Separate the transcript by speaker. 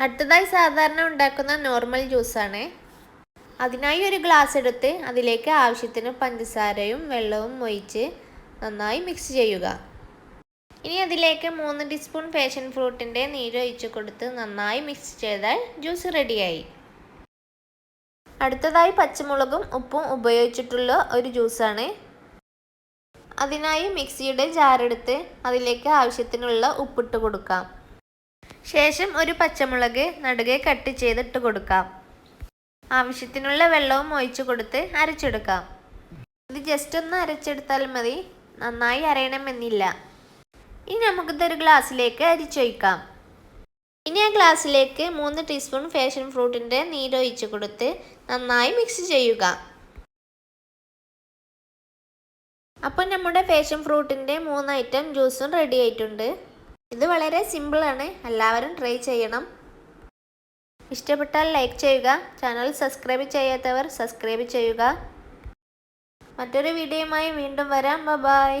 Speaker 1: അടുത്തതായി സാധാരണ ഉണ്ടാക്കുന്ന നോർമൽ ജ്യൂസാണ് അതിനായി ഒരു ഗ്ലാസ് എടുത്ത് അതിലേക്ക് ആവശ്യത്തിന് പഞ്ചസാരയും വെള്ളവും ഒഴിച്ച് നന്നായി മിക്സ് ചെയ്യുക. ഇനി അതിലേക്ക് മൂന്ന് ടീസ്പൂൺ പേഷൻ ഫ്രൂട്ടിന്റെ നീര് ഒഴിച്ച് കൊടുത്ത് നന്നായി മിക്സ് ചെയ്താൽ ജ്യൂസ് റെഡിയായി അടുത്തതായി പച്ചമുളകും ഉപ്പും ഉപയോഗിച്ചിട്ടുള്ള ഒരു ജ്യൂസാണ് അതിനായി മിക്സിയുടെ ജാറെടുത്ത് അതിലേക്ക് ആവശ്യത്തിനുള്ള ഉപ്പിട്ട് കൊടുക്കാം. ശേഷം ഒരു പച്ചമുളക് നടുകെ കട്ട് ചെയ്തിട്ട് കൊടുക്കാം. ആവശ്യത്തിനുള്ള വെള്ളവും ഒഴിച്ചു കൊടുത്ത് അരച്ചെടുക്കാം. ഇത് ജസ്റ്റ് ഒന്ന് അരച്ചെടുത്താൽ മതി. നന്നായി അരയണമെന്നില്ല. ഇനി നമുക്കിതൊരു ഗ്ലാസ്സിലേക്ക് അരിച്ചൊഴിക്കാം ഇനി ആ ഗ്ലാസ്സിലേക്ക് മൂന്ന് ടീസ്പൂൺ ഫാഷൻ ഫ്രൂട്ടിന്റെ നീരൊഴിച്ച് കൊടുത്ത് നന്നായി മിക്സ് ചെയ്യുക. അപ്പോൾ നമ്മുടെ ഫാഷൻ ഫ്രൂട്ടിന്റെ മൂന്ന് ഐറ്റം ജ്യൂസും റെഡി ആയിട്ടുണ്ട്. ഇത് വളരെ സിമ്പിളാണ് എല്ലാവരും ട്രൈ ചെയ്യണം. ഇഷ്ടപ്പെട്ടാൽ ലൈക്ക് ചെയ്യുക. ചാനൽ സബ്സ്ക്രൈബ് ചെയ്യാത്തവർ സബ്സ്ക്രൈബ് ചെയ്യുക. മറ്റൊരു വീഡിയോയുമായി വീണ്ടും വരാം. ബൈ